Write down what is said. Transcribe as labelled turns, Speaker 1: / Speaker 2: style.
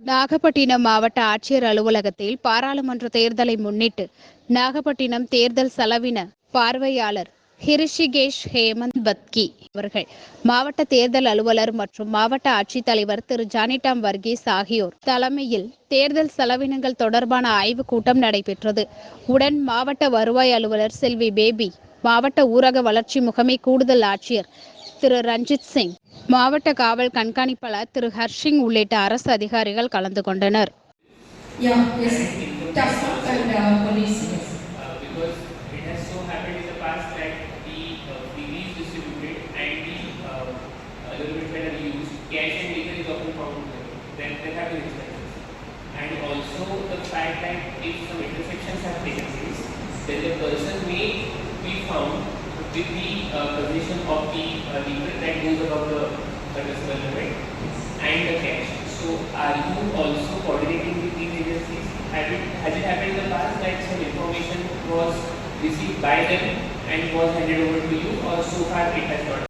Speaker 1: நாகப்பட்டினம் மாவட்ட ஆட்சியர் அலுவலகத்தில் பாராளுமன்ற தேர்தலை முன்னிட்டு நாகப்பட்டினம் தேர்தல் செலவின பார்வையாளர் ஹிருஷிகேஷ் ஹேமந்த் பத்கி அவர்கள் மாவட்ட தேர்தல் அலுவலர் மற்றும் மாவட்ட ஆட்சித்தலைவர் திரு. ஜானிடாம் வர்கீஸ் ஆகியோர் தலைமையில் தேர்தல் செலவினங்கள் தொடர்பான ஆய்வுக் கூட்டம் நடைபெற்றது. உடன் மாவட்ட வருவாய் அலுவலர் செல்வி பேபி மாவட்ட ஊரக வளர்ச்சி முகமை கூடுதல் ஆட்சியர் திரு. ரஞ்சித் சிங் மாவட்ட காவல் கண்காணிப்பாளர் திரு ஹர்ஷிங் உள்ளிட்ட அரசு அதிகாரிகள் கலந்து கொண்டனர்
Speaker 2: uh,
Speaker 3: uh, uh, uh. And also the fact that if some intersections have taken place, then the person may be found with the uh, possession of the are you also coordinating with these agencies? Have it, has it happened in the past that some information was received by them and was handed over to you or so far it has not?